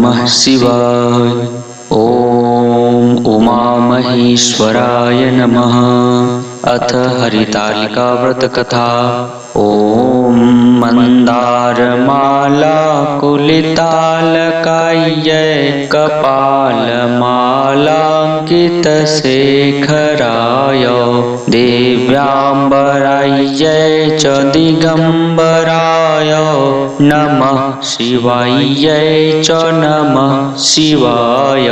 नमः शिवाय। ॐ उमामहेश्वराय नमः। अथ हरितालिकाव्रतकथा। ॐ मन्दारमालाकुलितालकायै कपालमालाङ्कितशेखराय देव्याम्बरायै च दिगम्बराय नमः शिवायै च नमः शिवाय।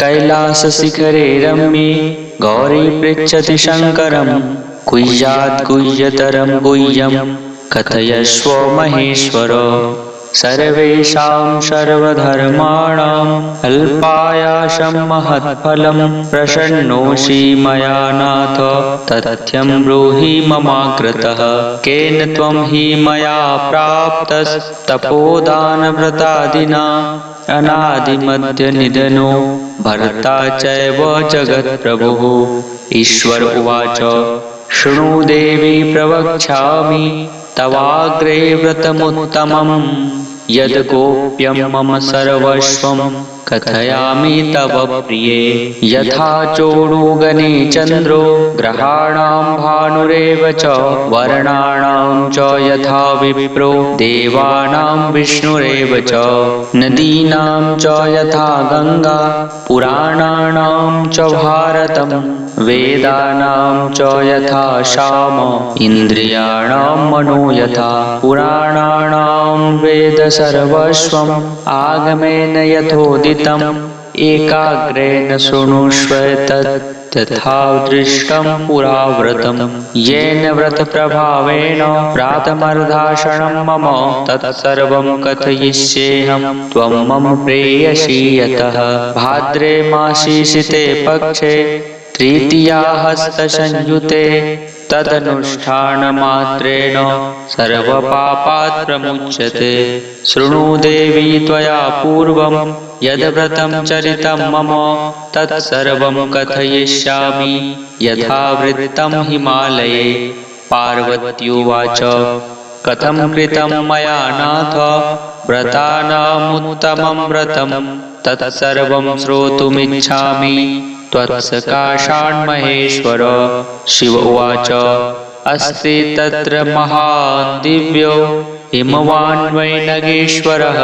कैलासशिखरे रम्ये गौरी पृच्छति शङ्करं गुह्यात् गुह्यतरं गुह्यं कथयस्व महेश्वर सर्वेषां सर्वधर्माणाम् अल्पायासं महत्फलं प्रसन्नोषि मया नाथ। तथ्यं ब्रूहि ममाकृतः। केन त्वं हि मया प्राप्तस्तपोदानव्रतादिना। अनादिमध्यनिधनो भर्ता चैव जगत्प्रभुः। ईश्वर उवाच शृणु देवी प्रवक्ष्यामि तवाग्रे व्रतमुत्तमम् यद्गोप्यं मम सर्वस्वं कथयामि तव प्रिये। यथा चोडुगणे चन्द्रो ग्रहाणां भानुरेव च वर्णानां च यथा विप्रो देवानां विष्णुरेव च नदीनां च यथा गङ्गा पुराणानां च भारतं वेदानां च यथा श्याम इन्द्रियाणां मनो यथा पुराणानां वेद सर्वस्वम् आगमेन यथोदितम्। एकाग्रेण शृणुष्व तत् तथा दृष्टं पुराव्रतं येन व्रतप्रभावेण प्रातमर्धाशनं मम तत्सर्वं कथयिष्येऽहं त्वं मम प्रेयसी यतः भाद्रे मासीशिते पक्षे तृतीया हस्तसंयुते तदनुष्ठानमात्रेण सर्वपापात् प्रमुच्यते शृणु देवी त्वया पूर्वं यद्व्रतं चरितं मम तत्सर्वं कथयिष्यामि यथा वृत्तं हिमालये। पार्वत्युवाच कथं कृतं मया नाथ? व्रतानामुत्तमं व्रतं तत्सर्वं श्रोतुमिच्छामि त्वत्सकाशान्महेश्वर। शिव उवाच। अस्ति तत्र महान् दिव्यो हिमवान् वैनगेश्वरः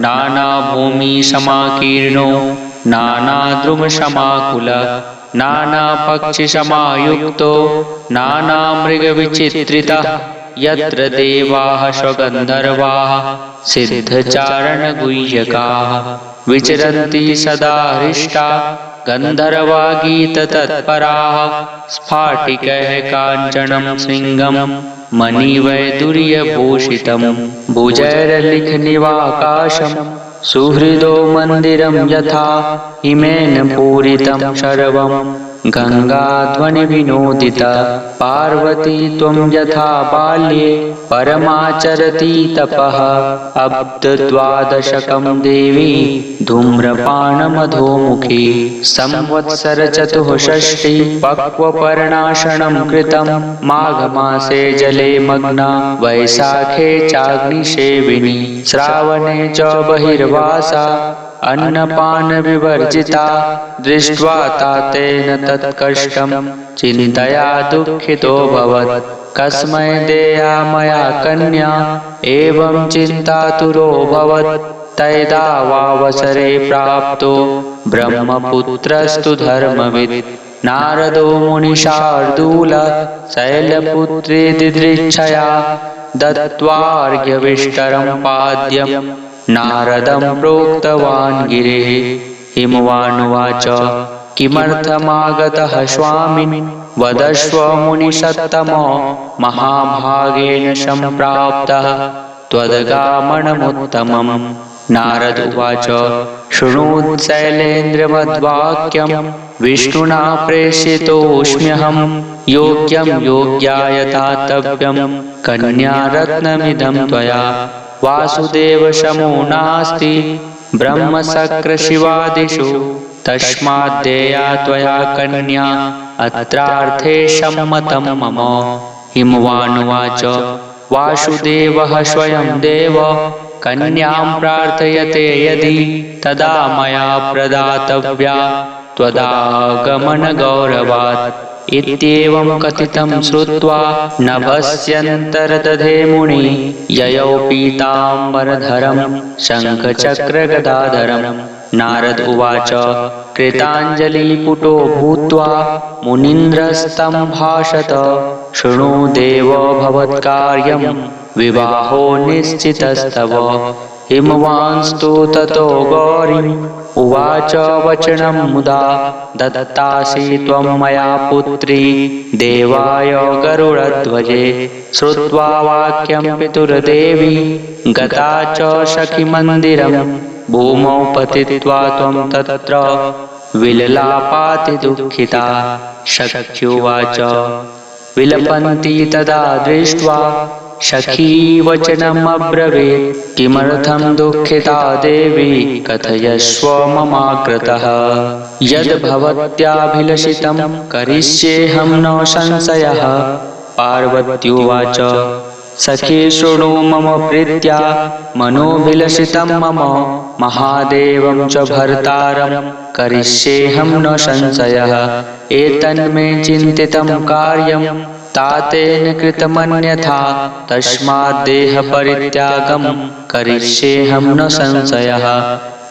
नानाभूमिसमाकीर्णो नानाद्रुमसमाकुल नानापक्षिसमायुक्तो नानामृगविचित्रितः। यत्र देवाः स्वगन्धर्वाः सिद्धचारणगुह्यकाः। विचरन्ति सदा हृष्टा गन्धर्वा गीततत्पराः स्फाटिकः काञ्चनं सिंहं मणिवैदुर्यभूषितं भुजैर्लिखनिवाकाशं सुहृदो मन्दिरं यथा इमेन पूरितं सर्वं गङ्गाध्वनिविनोदिता। पार्वती त्वं यथा बाल्ये, परमाचरति तपः। अब्धद्वादशकं देवी, धूम्रपानमधोमुखी। संवत्सरचतुःषष्टि पक्वपर्णाशनं कृतं। माघमासे जले मग्ना, वैशाखे चाग्निसेविनी। श्रावणे च बहिर्वासा। अन्नपानविवर्जिता दृष्ट्वा तातेन तत्कष्टं चिन्तया दुःखितोऽभवत् कस्मै देया मया कन्या एवं चिन्तातुरोऽभवत् तैदावावसरे प्राप्तो ब्रह्मपुत्रस्तु धर्मवित्। नारदो मुनिशार्दूल शैलपुत्री दिदृच्छया दत्त्वार्घ्यविष्टरं पाद्यं नारदं प्रोक्तवान् गिरिः। हिमवानुवाच किमर्थमागतः स्वामिन्? वदस्व मुनिषत्तमो महाभागेन सम्प्राप्तः त्वदगामनमुत्तमम्। नारद उवाच शृणुशैलेन्द्रमद्वाक्यं विष्णुना प्रेषितोऽस्म्यहं योग्यं योग्याय दातव्यं कन्यारत्नमिदं त्वया। वासुदेवशमो नास्ति ब्रह्मशक्रशिवादिषु तस्माद्देया त्वया कन्या अत्रार्थे सम्मतं मम। हिमवानुवाच वासुदेवः स्वयं देव। कन्यां प्रार्थयते यदि तदा मया प्रदातव्या। त्वदागमनगौरवात् इत्येवं कथितं श्रुत्वा नभस्यन्तरदधे मुनि ययौ पीताम्बरधरं शङ्खचक्रगदाधरं। नारद उवाच कृताञ्जलिपुटो भूत्वा मुनीन्द्रस्तं भाषत शृणु देव भवत्कार्यं विवाहो निश्चितस्तव। हिमवांस्तु ततो गौरीम् उवाच वचनं मुदा दत्तासि त्वं मया पुत्री देवाय गरुडध्वजे। श्रुत्वा वाक्यं पितुर्देवी गता च सखिमन्दिरं। भूमौ पतित्वा त्वं तत्र विललापाति दुःखिता। सख्युवाच विलपन्ति तदा दृष्ट्वा सखी वचनमब्रवीत् किमर्थं दुःखिता देवी? कथयस्व ममाकृतः। यद्भवत्याभिलषितं करिष्येऽहं न संशयः। पार्वत्युवाच सखी शृणु मम प्रीत्या। मनोभिलषितं मम महादेवं च भर्तारं। करिष्येऽहं न संशयः। एतन्मे चिन्तितं कार्यं तातेन कृतमन्यथा तस्माद्देहपरित्यागं करिष्येऽहं न संशयः।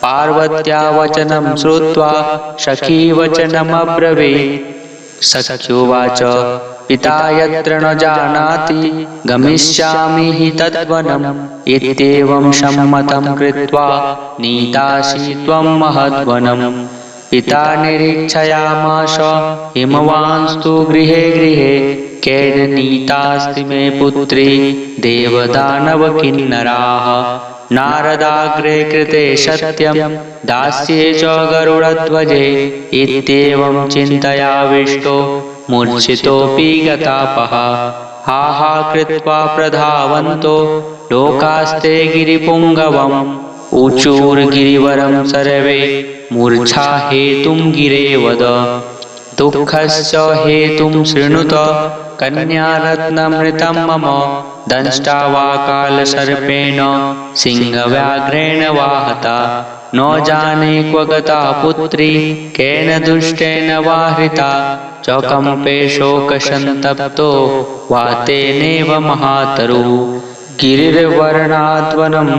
पार्वत्या वचनं श्रुत्वा सखी वचनमब्रवीत् सख्युवाच पिता यत्र न जानाति गमिष्यामि हि तद्वनम् इत्येवं सम्मतं कृत्वा नीतासि त्वं महद्वनम् पिता निरीक्षयामास हिमवांस्तु गृहे गृहे केन नीतास्ति मे पुत्री देवदानवकिन्नराः। नारदाग्रे कृते सत्यं दास्ये च गरुडध्वजे इत्येवं चिन्तयाविष्टो मूर्छितोऽपि गतापः। हा कृत्वा प्रधावन्तो लोकास्ते गिरिपुङ्गवम् ऊचूर्गिरिवरं सर्वे मूर्च्छा हेतुं गिरे वद दुःखश्च हेतुं शृणुत कन्यारत्नमृतं मम दंष्टा वा कालसर्पेण सिंहव्याघ्रेण वाहता। न जाने क्व गता पुत्री केन दुष्टेन वा हृता च कम्पे शोकसन्तप्तो वा तेनेव महातरु गिरिर्वर्णाद्वनं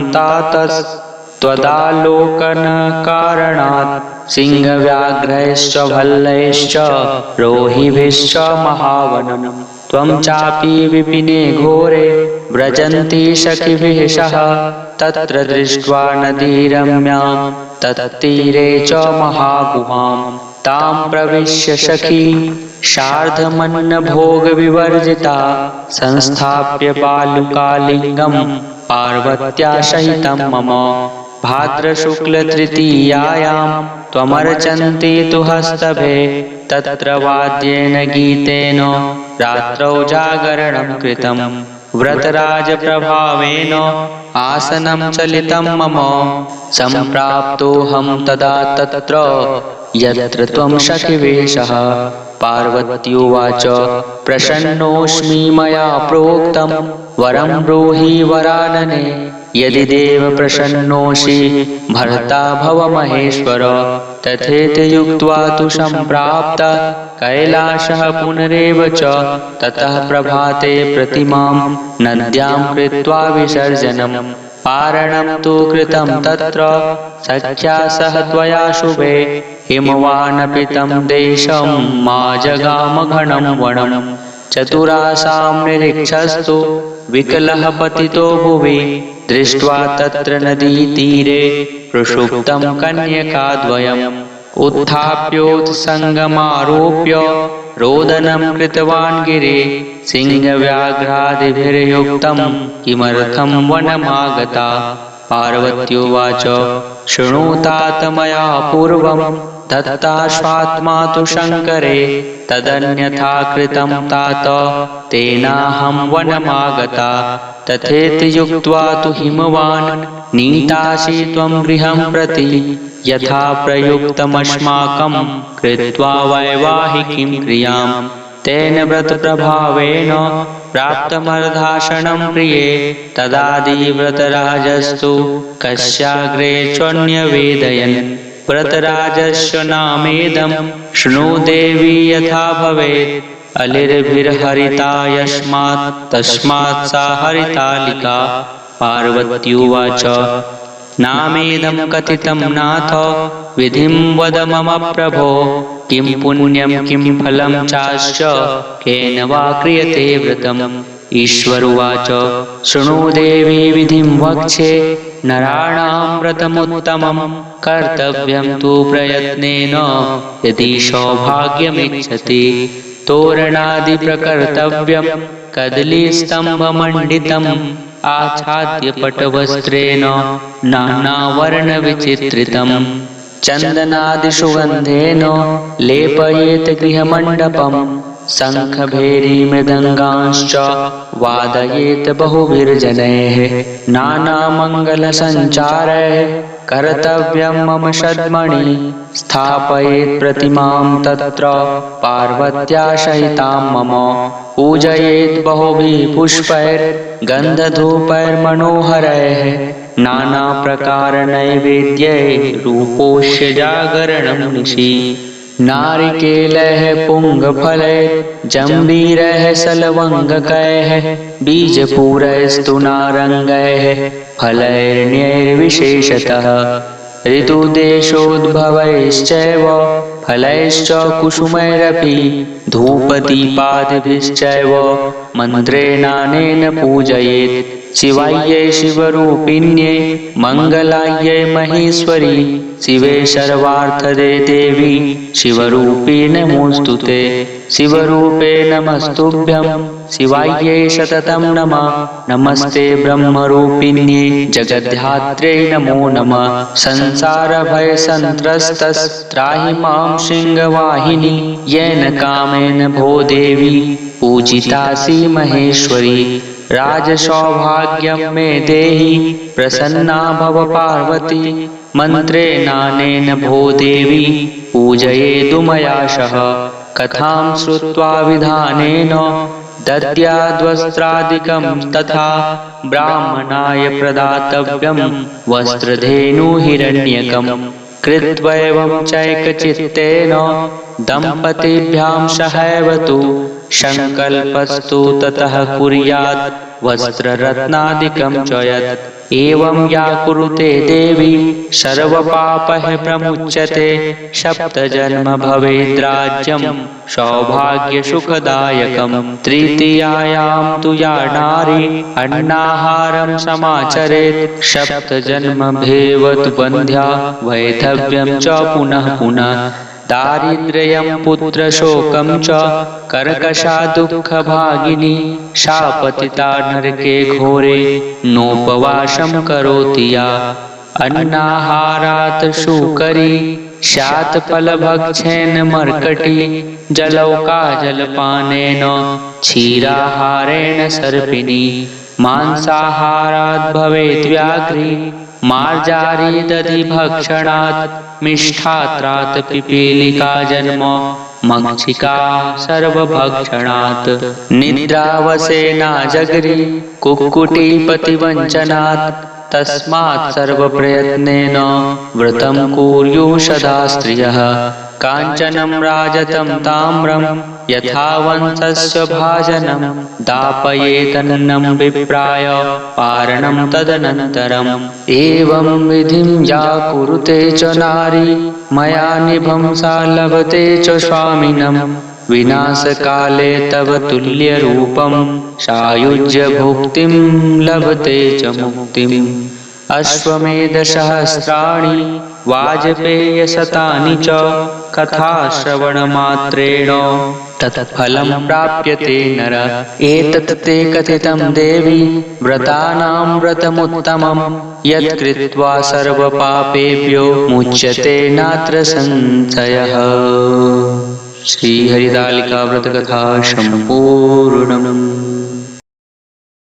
तातस्त्वदालोकनकारणात् सिंहव्याघ्रैश्च भल्लैश्च रोहिभिश्च महावनम्। त्वं चापि विपिने घोरे व्रजन्ति सखिभिः सह तत्र दृष्ट्वा नदीरम्यां तत्तीरे च महागुहां तां प्रविश्य सखी शार्धमन्नभोगविवर्जिता संस्थाप्य बालुकालिङ्गं पार्वत्या सहितं मम भाद्रशुक्लतृतीयायां त्वमर्चन्ति तु हस्तभे तत्र वाद्येन गीतेन रात्रौ जागरणं कृतं। व्रतराजप्रभावेन आसनं चलितं मम। सम्प्राप्तोऽहं तदा तत्र, यत्र त्वं सखिवेशः पार्वत्युवाच प्रसन्नोऽस्मि मया प्रोक्तं वरं ब्रूहि वरानने यदि देव प्रसन्नोषि भर्ता भव महेश्वर। तथेति युक्त्वा तु सम्प्राप्त कैलासः पुनरेव च ततः प्रभाते प्रतिमां नद्यां कृत्वा विसर्जनं। पारणं तु कृतं तत्र सख्या सह त्वया शुभे हिमवानपि तं देशं मा जगामघनं वनं। चतुरासां निरीक्षस्तु विकलः पतितो भुवि। दृष्ट्वा तत्र नदीतीरे प्रक्षुब्धं कन्यकाद्वयम्। उत्थाप्योत्सङ्गमारोप्य रोदनं कृतवान् गिरे। सिंहव्याघ्रादिभिर्युक्तं किमर्थं वनमागता? पार्वत्युवाच शृणुतात मया पूर्वं दत्ताश्वात्मा तु शङ्करे तदन्यथा कृतं तात तेनाहं वनमागता तथेति युक्त्वा तु हिमवान् नीतासि त्वं गृहं प्रति यथा प्रयुक्तमस्माकं कृत्वा वैवाहिकीं क्रियां तेन व्रतप्रभावेन प्राप्तमर्धासनं प्रिये तदादिव्रतराजस्तु कस्याग्रे चोन्यवेदयन् व्रतराजस्य नामेदं शृणु देवी यथा भवेत्। अलिर्भिर्हरिता यस्मात् तस्मात् सा हरितालिका। पार्वत्युवाच नामेदं कथितं नाथ विधिं वद मम प्रभो। किं पुण्यं किं फलं चाश्च केन वा क्रियते व्रतम्। ईश्वरुवाच शृणु देवी विधिं वक्षे नराणां व्रतमुत्तमं कर्तव्यं तु प्रयत्नेन यदि सौभाग्यमिच्छति। तोरणादिप्रकर्तव्यं कदलीस्तम्भमण्डितम् आच्छाद्य पटवस्त्रेण नानावर्णविचित्रितम्। चन्दनादिसुगन्धेन लेपयेत् गृहमण्डपम् शङ्खभेरीमृदङ्गांश्च वादयेत् बहुभिर्जनैः नानामङ्गलसञ्चारैः कर्तव्यं मम षड्मणि स्थापयेत् प्रतिमां तत्र पार्वत्या सहितां मम पूजयेत् बहुभिः पुष्पैर्गन्धधूपैर्मनोहरैः नानाप्रकारनैवेद्यै रूपोष्य जागरणं निशि नारिकेल पुंग फल जम्बी रह सलवंग कह है बीज पूरस्तु नारंग है फल विशेषतः फलैर्निर्विशेषतः ऋतुदेशोद्भवैश्च फलैश्च कुसुमैरपि धूपदीपादिभिश्चैव, मन्त्रेणानेन पूजयेत्। शिवाय शिवरूपिण्ये मंगलाय महेश्वरी शिवे सर्वार्थदे देवी शिवरूपी नमोऽस्तु ते शिवरूपे नमस्तुभ्यं। शिवायै सततं नमः। नमस्ते ब्रह्मरूपिण्ये जगद्धात्रे नमो नमः। संसारभयसन्त्रस्तस्त्राहि मां शृङ्गवाहिनी येन कामेन भो देवी। पूजितासि महेश्वरी राजसौभाग्यं मे देहि प्रसन्ना भव पार्वती मन्त्रेणानेन भो देवी पूजयेदुमयाशः कथां श्रुत्वा विधानेन दद्याद्वस्त्रादिकं तथा ब्राह्मणाय प्रदातव्यं वस्त्रधेनुहिरण्यकम् कृत्वैवं चैकचित्तेन दम्पतीभ्यां सहैव तु सङ्कल्पस्तु ततः कुर्यात्, वस्त्ररत्नादिकं च यत् एवं या कुरुते देवी सर्वपापः प्रमुच्यते। सप्तजन्म भवेद्राज्यं सौभाग्यसुखदायकं। तृतीयायां तु या नारी, अन्नाहारं समाचरेत्। सप्तजन्मभेवद्बन्ध्या वैधव्यं च पुनः पुनः। दारिद्र्यं पुत्रशोकं च कर्कशा दुःखभागिनी सा नरके घोरे नोपवासं करोति या। अन्नाहारात् शूकरी स्यात् फलभक्षेन मर्कटी जलौका जलपानेन क्षीराहारेण सर्पिणी, मांसाहारात् भवेत् व्याघ्री मार्जारी दधिभक्षणात् मिष्ठात्रात् पिपीलिका जन्म, मक्षिका सर्वभक्षणात्। निद्रावसेना जगरि, कुक्कुटीपतिवञ्चनात्। तस्मात् सर्वप्रयत्नेन व्रतं कुर्युः सदा स्त्रियः काञ्चनं राजतं ताम्रं यथा वंशस्य भाजनं दापयेतन्नं विप्राय पारणं तदनन्तरम् एवं विधिं या कुरुते च नारी मया निभं सा लभते च स्वामिनं। विनाशकाले तव तुल्यरूपं सायुज्यभुक्तिं लभते च मुक्तिम् अश्वमेधसहस्राणि वाजपेयशतानि च कथाश्रवणमात्रेण तत्फलं प्राप्यते नर। एतत् ते कथितं देवी व्रतानां व्रतमुत्तमं। यत्कृत्वा सर्वपापेभ्यो मुच्यते नात्र संशयः। श्रीहरितालिकाव्रतकथा सम्पूर्णम्